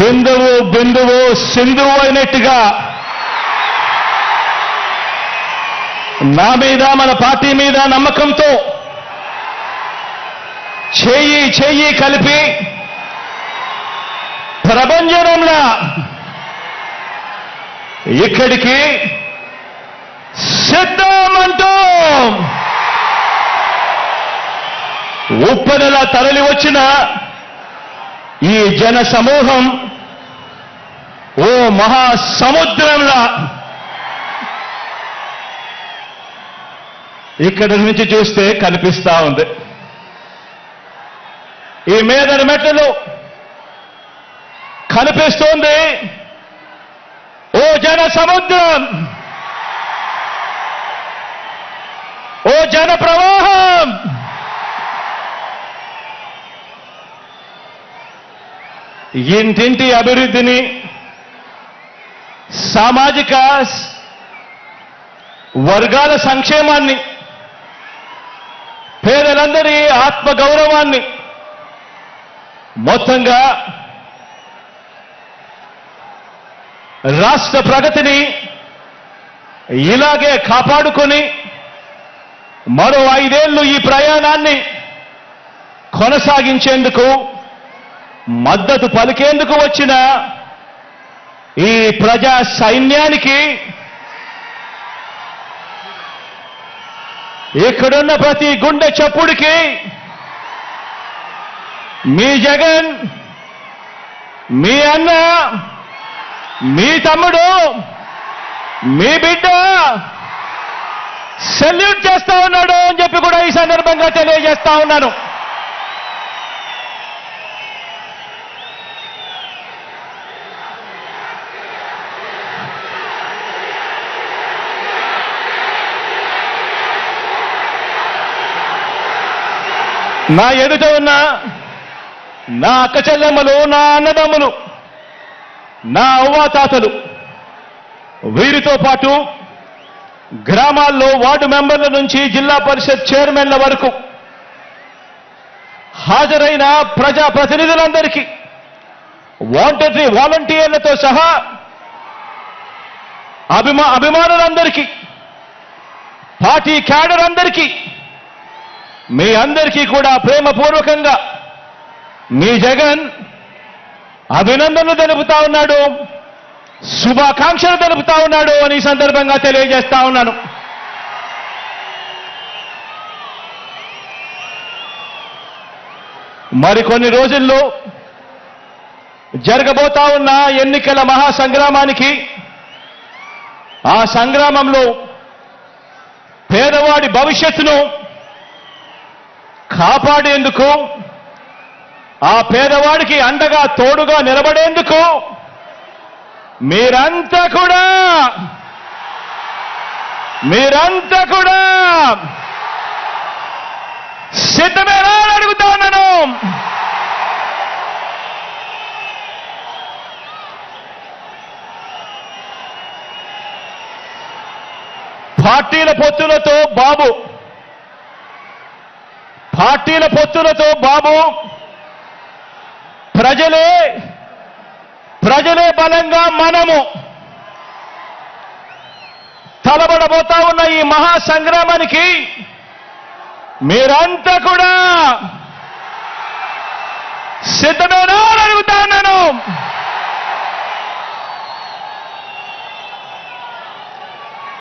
బిందువు బిందువు సింధువు అయినట్టుగా. నా మీద మన పార్టీ మీద నమ్మకంతో చేయి చేయి కలిపి ప్రభంజనంలా ఇక్కడికి సిద్ధమంటూ. ఉప్పెనలా తరలి వచ్చిన ఈ జన సమూహం మహా మహాసముద్రంలా. ఇక్కడి నుంచి చూస్తే కనిపిస్తా ఉంది. ఈ మీదటి మెట్టలు కనిపిస్తోంది. ఓ జన సముద్రం ఓ జన ప్రవాహం ఇంటింటి అభివృద్ధిని సామాజిక వర్గాల సంక్షేమాన్ని పేదలందరి ఆత్మగౌరవాన్ని మొత్తంగా రాష్ట్ర ప్రగతిని ఇలాగే కాపాడుకొని మరో ఐదేళ్ళు ఈ ప్రయాణాన్ని కొనసాగించేందుకు మద్దతు పలికేందుకు వచ్చిన ఈ ప్రజా సైన్యానికి ఇక్కడున్న ప్రతి గుండె చప్పుడికి మీ జగన్ మీ అన్న మీ తమ్ముడు మీ బిడ్డ సెల్యూట్ చేస్తా ఉన్నాడు అని చెప్పి కూడా ఈ సందర్భంగా తెలియజేస్తా ఉన్నాను. నా ఎదుట ఉన్న నా అక్క చెల్లెమ్మలు నా అన్నదమ్ములు నా అవ్వాతాతలు వీరితో పాటు గ్రామాల్లో వార్డు మెంబర్ల నుంచి జిల్లా పరిషత్ చైర్మన్ల వరకు హాజరైన ప్రజా ప్రతినిధులందరికీ వాంటరీ వాలంటీర్లతో సహా అభిమా అభిమానులందరికీ పార్టీ క్యాడర్ అందరికీ మీ అందరికీ కూడా ప్రేమపూర్వకంగా మీ జగన్ అభినందనలు తెలుపుతా ఉన్నాడు శుభాకాంక్షలు తెలుపుతా ఉన్నాడు అని సందర్భంగా తెలియజేస్తా ఉన్నాను. మరికొన్ని రోజుల్లో జరగబోతా ఉన్న ఎన్నికల మహాసంగ్రామానికి ఆ సంగ్రామంలో పేదవాడి భవిష్యత్తును కాపాడేందుకు ఆ పేదవాడికి అండగా తోడుగా నిలబడేందుకు మీరంతా కూడా మీరంతా కూడా సిద్ధమేనా అడుగుతా ఉన్నాను పార్టీల పొత్తులతో బాబు పార్టీల పొత్తులతో బాబు ప్రజలే ప్రజలే బలంగా మనము తలబడబోతా ఉన్న ఈ మహా సంగ్రామానికి మీరంతా కూడా సిద్ధమేనా అడుగుతాను అడుగుతా ఉన్నాను.